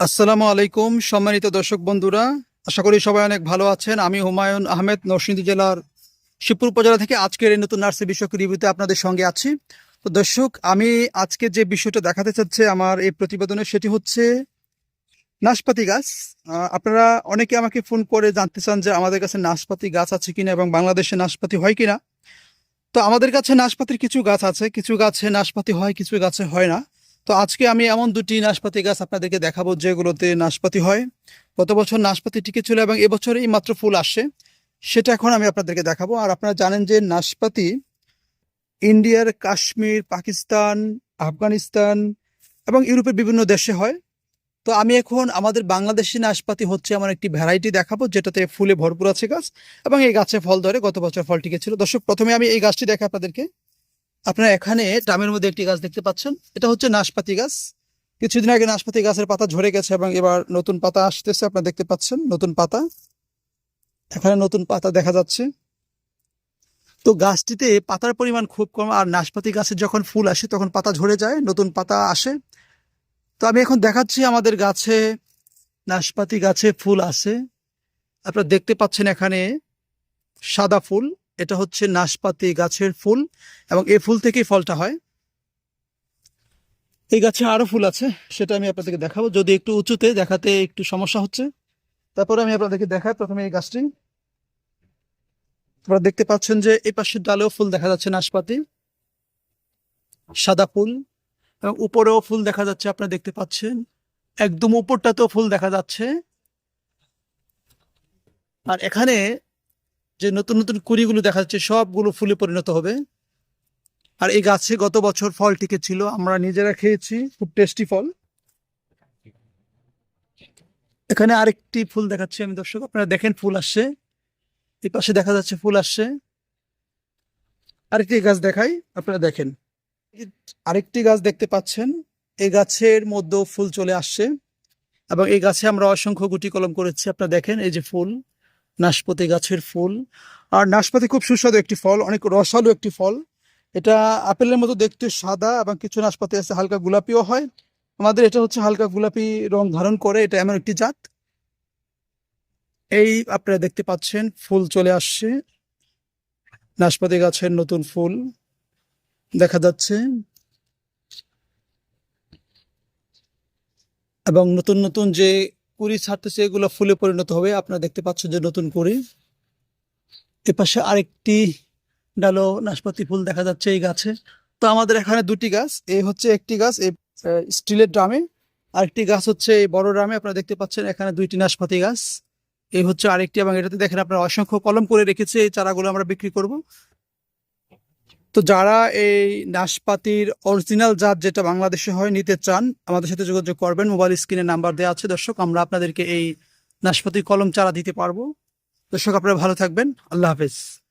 আসসালামু আলাইকুম, সম্মানিত দর্শক বন্ধুরা। আশা করি সবাই অনেক ভালো আছেন। আমি হুমায়ুন আহমেদ, নরসিংদী জেলার শিবপুর উপজেলা থেকে আজকের এই নতুন নার্সের বিষয়ক রিভিউতে আপনাদের সঙ্গে আছি। তো দর্শক, আমি আজকে যে বিষয়টা দেখাতে চাচ্ছে আমার এই প্রতিবেদনে সেটি হচ্ছে নাশপাতি গাছ। আপনারা অনেকে আমাকে ফোন করে জানতে চান যে আমাদের কাছে নাশপাতি গাছ আছে কিনা এবং বাংলাদেশে নাশপাতি হয় কিনা। তো আমাদের কাছে নাশপাতির কিছু গাছ আছে, কিছু গাছে নাশপাতি হয়, কিছু গাছে হয় না। তো আজকে আমি এমন দুটি নাশপাতি গাছ আপনাদেরকে দেখাবো যেগুলোতে নাশপাতি হয়। গত বছর নাশপাতি টিকে ছিল এবং এবছর এই মাত্র ফুল আসে সেটা এখন আমি আপনাদেরকে দেখাবো। আর আপনারা জানেন যে নাশপাতি ইন্ডিয়ার কাশ্মীর, পাকিস্তান, আফগানিস্তান এবং ইউরোপের বিভিন্ন দেশে হয়। তো আমি এখন আমাদের বাংলাদেশি নাশপাতি হচ্ছে আমার একটি ভ্যারাইটি দেখাবো, যেটাতে ফুলে ভরপুর আছে গাছ এবং এই গাছে ফল ধরে গত বছর ফল টিকে টিকেছিল। দর্শক, প্রথমে আমি এই গাছটি দেখা আপনাদেরকে আপনারা এখানে ট্রামের মধ্যে একটি গাছ দেখতে পাচ্ছেন। এটা হচ্ছে নাশপাতি গাছ। কিছুদিন আগে নাশপাতি গাছের পাতা ঝরে গেছে এবং এবার নতুন পাতা আসতেছে, আপনারা দেখতে পাচ্ছেন নতুন পাতা। এখানে নতুন পাতা দেখা যাচ্ছে। তো গাছটিতে পাতার পরিমাণ খুব কম আর নাশপাতি গাছের যখন ফুল আসে তখন পাতা ঝরে যায়, নতুন পাতা আসে। তো আমি এখন দেখাচ্ছি আমাদের গাছে নাশপাতি গাছে ফুল আছে। আপনারা দেখতে পাচ্ছেন এখানে সাদা ফুল। এটা হচ্ছে নাশপাতি গাছের ফুল এবং এই ফুল থেকেই ফলটা হয়। এই গাছে আরও ফুল আছে, সেটা আমি আপনাদেরকে দেখাবো। যদি একটু উঁচুতে দেখাতে একটু সমস্যা হচ্ছে, তারপরে আমি আপনাদেরকে দেখাই প্রথমে এই গাছটি। আপনারা দেখতে পাচ্ছেন যে এই পাশের ডালেও ফুল দেখা যাচ্ছে, নাশপাতি, সাদা ফুল, এবং উপরেও ফুল দেখা যাচ্ছে, আপনারা দেখতে পাচ্ছেন। একদম উপরটাতেও ফুল দেখা যাচ্ছে। আর এখানে যে নতুন নতুন কুড়িগুলো দেখা যাচ্ছে, সবগুলো ফুলে পরিণত হবে। আর এই গাছে গত বছর ফল টিকে ছিল আমরা নিজেরা খেয়েছি, খুব টেস্টি ফল। এখানে আরেকটি ফুল দেখাচ্ছি আমি, দর্শক, আপনারা দেখেন ফুল আসছে। এই পাশে দেখা যাচ্ছে ফুল আসছে। আরেকটি গাছ দেখাই, আপনারা দেখেন। আরেকটি গাছ দেখতে পাচ্ছেন, এই গাছের মধ্যেও ফুল চলে আসছে। এবং এই গাছে আমরা অসংখ্য গুটি কলম করেছি, আপনারা দেখেন, এই যে ফুল। নাশপাতি গাছের ফুল। আর নাশপাতি খুব সুস্বাদু একটি ফল, অনেক রসালো একটি ফল। এটা আপেলের মতো দেখতে সাদা এবং কিছু নাশপাতি আছে, হালকা গোলাপিও হয়। আমাদের এটা হচ্ছে হালকা গোলাপি রং ধারণ করে, এটা এমন একটি জাত। এই আপনারা দেখতে পাচ্ছেন, ফুল চলে আসছে। নাশপাতি গাছের নতুন ফুল দেখা যাচ্ছে। এবং নতুন নতুন যে কুড়ি ছাড়তেছে এগুলো ফুলে পরিণত হবে, আপনারা দেখতে পাচ্ছেন যে নতুন কুড়ি। এপাশে আরেকটি ডালো নাশপাতি ফুল দেখা যাচ্ছে এই গাছে। তো আমাদের এখানে দুটি গাছ, এই হচ্ছে একটি গাছ, এই স্টিলের ড্রামে। আরেকটি গাছ হচ্ছে এই বড় ড্রামে, আপনারা দেখতে পাচ্ছেন এখানে দুইটি নাশপাতি গাছ। এই হচ্ছে আরেকটি, এবং এটাতে দেখেন আপনারা অসংখ্য কলম করে রেখেছে, এই চারাগুলো আমরা বিক্রি করব। তো যারা এই নাশপাতির অরিজিনাল জাত যেটা বাংলাদেশে হয় নিতে চান, আমাদের সাথে যোগাযোগ করবেন। মোবাইল স্ক্রিনে নাম্বার দেওয়া আছে, দর্শক, আমরা আপনাদেরকে এই নাশপাতির কলম চারা দিতে পারব। দর্শক, আপনারা ভালো থাকবেন। আল্লাহ হাফেজ।